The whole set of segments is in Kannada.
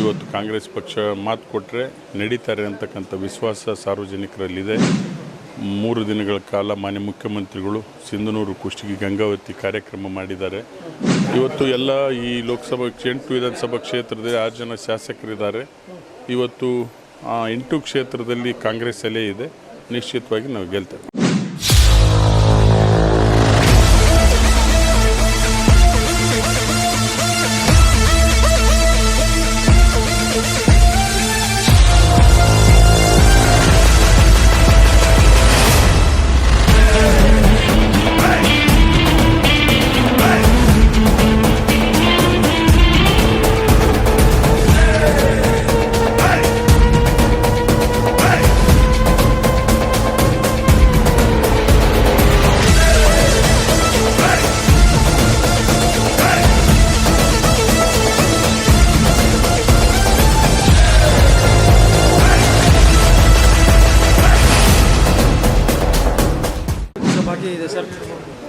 ಇವತ್ತು ಕಾಂಗ್ರೆಸ್ ಪಕ್ಷ ಮಾತು ಕೊಟ್ಟರೆ ನಡೀತಾರೆ ಅಂತಕ್ಕಂಥ ವಿಶ್ವಾಸ ಸಾರ್ವಜನಿಕರಲ್ಲಿದೆ. ಮೂರು ದಿನಗಳ ಕಾಲ ಮಾನ್ಯ ಮುಖ್ಯಮಂತ್ರಿಗಳು ಸಿಂಧನೂರು ಕುಷ್ಟಗಿ ಗಂಗಾವತಿ ಕಾರ್ಯಕ್ರಮ ಮಾಡಿದ್ದಾರೆ. ಇವತ್ತು ಎಲ್ಲ ಈ ಲೋಕಸಭಾ, ಎಂಟು ವಿಧಾನಸಭಾ ಕ್ಷೇತ್ರದಲ್ಲಿ ಆರು ಜನ ಶಾಸಕರಿದ್ದಾರೆ. ಇವತ್ತು ಆ ಎಂಟು ಕ್ಷೇತ್ರದಲ್ಲಿ ಕಾಂಗ್ರೆಸ್ ಅಲೆ ಇದೆ. ನಿಶ್ಚಿತವಾಗಿ ನಾವು ಗೆಲ್ತೇವೆ.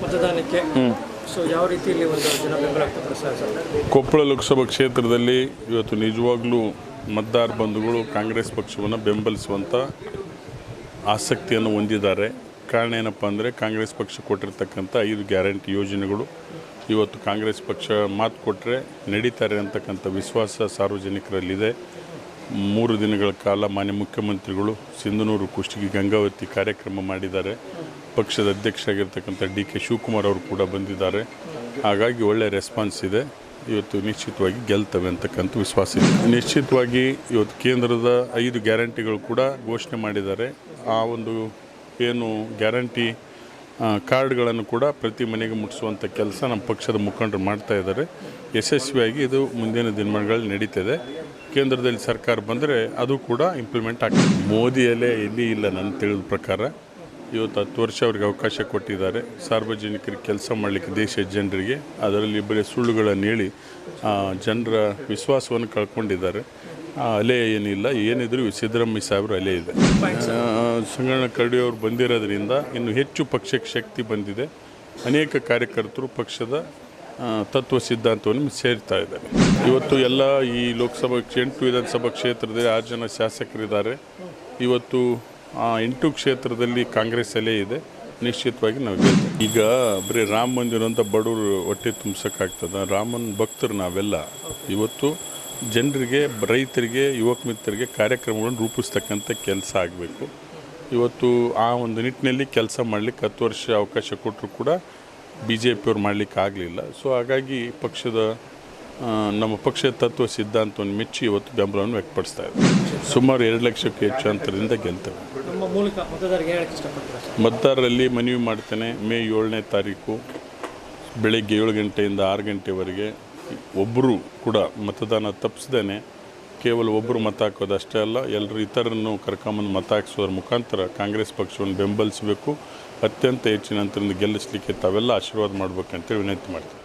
ಮತದಾನಕ್ಕೆ. ಕೊಪ್ಪಳ ಲೋಕಸಭಾ ಕ್ಷೇತ್ರದಲ್ಲಿ ಇವತ್ತು ನಿಜವಾಗ್ಲೂ ಮತದಾರ ಬಂಧುಗಳು ಕಾಂಗ್ರೆಸ್ ಪಕ್ಷವನ್ನು ಬೆಂಬಲಿಸುವಂಥ ಆಸಕ್ತಿಯನ್ನು ಹೊಂದಿದ್ದಾರೆ. ಕಾರಣ ಏನಪ್ಪ ಅಂದರೆ ಕಾಂಗ್ರೆಸ್ ಪಕ್ಷ ಕೊಟ್ಟಿರ್ತಕ್ಕಂಥ ಐದು ಗ್ಯಾರಂಟಿ ಯೋಜನೆಗಳು. ಇವತ್ತು ಕಾಂಗ್ರೆಸ್ ಪಕ್ಷ ಮಾತು ಕೊಟ್ಟರೆ ನಡೀತಾರೆ ಅಂತಕ್ಕಂಥ ವಿಶ್ವಾಸ ಸಾರ್ವಜನಿಕರಲ್ಲಿದೆ. ಮೂರು ದಿನಗಳ ಕಾಲ ಮಾನ್ಯ ಮುಖ್ಯಮಂತ್ರಿಗಳು ಸಿಂಧನೂರು ಕುಷ್ಟಗಿ ಗಂಗಾವತಿ ಕಾರ್ಯಕ್ರಮ ಮಾಡಿದ್ದಾರೆ. ಪಕ್ಷದ ಅಧ್ಯಕ್ಷರಾಗಿರ್ತಕ್ಕಂಥ ಡಿ ಕೆ ಶಿವಕುಮಾರ್ ಅವರು ಕೂಡ ಬಂದಿದ್ದಾರೆ. ಹಾಗಾಗಿ ಒಳ್ಳೆ ರೆಸ್ಪಾನ್ಸ್ ಇದೆ. ಇವತ್ತು ನಿಶ್ಚಿತವಾಗಿ ಗೆಲ್ತವೆ ಅಂತಕ್ಕಂಥ ವಿಶ್ವಾಸ ಇದೆ. ನಿಶ್ಚಿತವಾಗಿ ಇವತ್ತು ಕೇಂದ್ರದ ಐದು ಗ್ಯಾರಂಟಿಗಳು ಕೂಡ ಘೋಷಣೆ ಮಾಡಿದ್ದಾರೆ. ಆ ಒಂದು ಏನು ಗ್ಯಾರಂಟಿ ಕಾರ್ಡ್ಗಳನ್ನು ಕೂಡ ಪ್ರತಿ ಮನೆಗೆ ಮುಟ್ಟಿಸುವಂಥ ಕೆಲಸ ನಮ್ಮ ಪಕ್ಷದ ಮುಖಂಡರು ಮಾಡ್ತಾ ಇದ್ದಾರೆ. ಯಶಸ್ವಿಯಾಗಿ ಇದು ಮುಂದಿನ ದಿನಮಾನಗಳಲ್ಲಿ ನಡೀತದೆ. ಕೇಂದ್ರದಲ್ಲಿ ಸರ್ಕಾರ ಬಂದರೆ ಅದು ಕೂಡ ಇಂಪ್ಲಿಮೆಂಟ್ ಆಗ್ತದೆ. ಮೋದಿಯಲ್ಲೇ ಎಲ್ಲಿ ಇಲ್ಲ ನನ್ನ ತಿಳಿದ ಪ್ರಕಾರ. ಇವತ್ತು ಹತ್ತು ವರ್ಷ ಅವ್ರಿಗೆ ಅವಕಾಶ ಕೊಟ್ಟಿದ್ದಾರೆ. ಸಾರ್ವಜನಿಕರಿಗೆ ಕೆಲಸ ಮಾಡಲಿಕ್ಕೆ ದೇಶದ ಜನರಿಗೆ, ಅದರಲ್ಲಿ ಬರೀ ಸುಳ್ಳುಗಳನ್ನು ಹೇಳಿ ಜನರ ವಿಶ್ವಾಸವನ್ನು ಕಳ್ಕೊಂಡಿದ್ದಾರೆ. ಅಲೆ ಏನಿಲ್ಲ, ಏನಿದ್ರು ಸಿದ್ದರಾಮಯ್ಯ ಸಾಹೇಬರು ಅಲೆ ಇದೆ. ಸಂಗಣ್ಣ ಕರಡಿ ಅವರು ಬಂದಿರೋದ್ರಿಂದ ಇನ್ನು ಹೆಚ್ಚು ಪಕ್ಷಕ್ಕೆ ಶಕ್ತಿ ಬಂದಿದೆ. ಅನೇಕ ಕಾರ್ಯಕರ್ತರು ಪಕ್ಷದ ತತ್ವ ಸಿದ್ಧಾಂತವನ್ನು ಸೇರ್ತಾ ಇದ್ದಾರೆ. ಇವತ್ತು ಎಲ್ಲ ಈ ಲೋಕಸಭಾ, ಎಂಟು ವಿಧಾನಸಭಾ ಕ್ಷೇತ್ರದಲ್ಲಿ ಆರು ಜನ ಶಾಸಕರಿದ್ದಾರೆ. ಇವತ್ತು ಎಂಟು ಕ್ಷೇತ್ರದಲ್ಲಿ ಕಾಂಗ್ರೆಸ್ ಅಲ್ಲೇ ಇದೆ. ನಿಶ್ಚಿತವಾಗಿ ನಾವು ಗೆಲ್ತೇವೆ. ಈಗ ಬರೀ ರಾಮ ಮಂದಿರ ಅಂತ ಬಡವರು ಹೊಟ್ಟೆ ತುಂಬಿಸೋಕ್ಕಾಗ್ತದ? ರಾಮನ ಭಕ್ತರು ನಾವೆಲ್ಲ. ಇವತ್ತು ಜನರಿಗೆ, ರೈತರಿಗೆ, ಯುವಕ ಮಿತ್ರರಿಗೆ ಕಾರ್ಯಕ್ರಮಗಳನ್ನು ರೂಪಿಸ್ತಕ್ಕಂಥ ಕೆಲಸ ಆಗಬೇಕು. ಇವತ್ತು ಆ ಒಂದು ನಿಟ್ಟಿನಲ್ಲಿ ಕೆಲಸ ಮಾಡಲಿಕ್ಕೆ ಹತ್ತು ವರ್ಷ ಅವಕಾಶ ಕೊಟ್ಟರು ಕೂಡ ಬಿ ಜೆ ಪಿಯವ್ರು ಮಾಡಲಿಕ್ಕೆ ಆಗಲಿಲ್ಲ. ಸೊ ಹಾಗಾಗಿ ಪಕ್ಷದ ನಮ್ಮ ಪಕ್ಷದ ತತ್ವ ಸಿದ್ಧಾಂತವನ್ನು ಮೆಚ್ಚಿ ಇವತ್ತು ಬೆಂಬಲವನ್ನು ವ್ಯಕ್ತಪಡಿಸ್ತಾ ಇದ್ದಾರೆ ಸುಮಾರು ಎರಡು ಲಕ್ಷಕ್ಕೆ ಹೆಚ್ಚು ಅಂತರದಿಂದ ಗೆಲ್ತೇವೆ. ಮತದಾರರಲ್ಲಿ ಮನವಿ ಮಾಡ್ತೇನೆ ಮೇ ಏಳನೇ ತಾರೀಕು ಬೆಳಗ್ಗೆ ಏಳು ಗಂಟೆಯಿಂದ ಆರು ಗಂಟೆವರೆಗೆ ಒಬ್ಬರು ಕೂಡ ಮತದಾನ ತಪ್ಪಿಸ್ದೇನೆ ಕೇವಲ ಒಬ್ಬರು ಮತ ಹಾಕೋದು ಅಷ್ಟೇ ಅಲ್ಲ ಎಲ್ಲರೂ ಇತರರನ್ನು ಕರ್ಕೊಂಬಂದು ಮತ ಹಾಕಿಸೋದ್ರ ಮುಖಾಂತರ ಕಾಂಗ್ರೆಸ್ ಪಕ್ಷವನ್ನು ಬೆಂಬಲಿಸಬೇಕು ಅತ್ಯಂತ ಹೆಚ್ಚಿನ ಅಂತರದಿಂದ ಗೆಲ್ಲಿಸಲಿಕ್ಕೆ ತಾವೆಲ್ಲ ಆಶೀರ್ವಾದ ಮಾಡಬೇಕಂತೇಳಿ ವಿನಂತಿ ಮಾಡ್ತೀನಿ.